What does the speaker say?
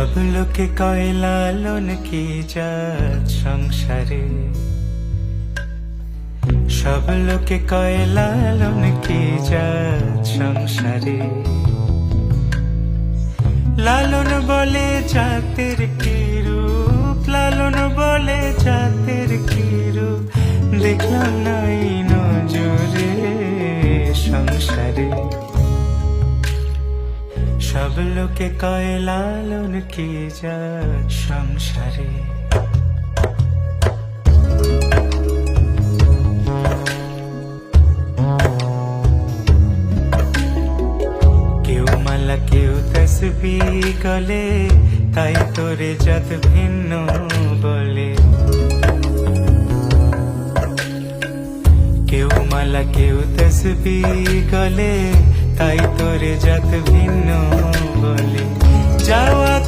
সব লোকে কয় লালন কি জাত সংসারে সব লোকে কয় লালন কি জাত সংসারে লালন বলে জাতের কি রূপ লালন বলে জাতের কি রূপ দেখলাম নাই লোকে কয় লালন কি সংসারে? কেউ মালা, কেউ তসবি গলে, তাই তোরে যত ভিন্ন বলে। কেউ মালা, কেউ তসবি গলে তাই তোরে যত ভিন্ন বলে।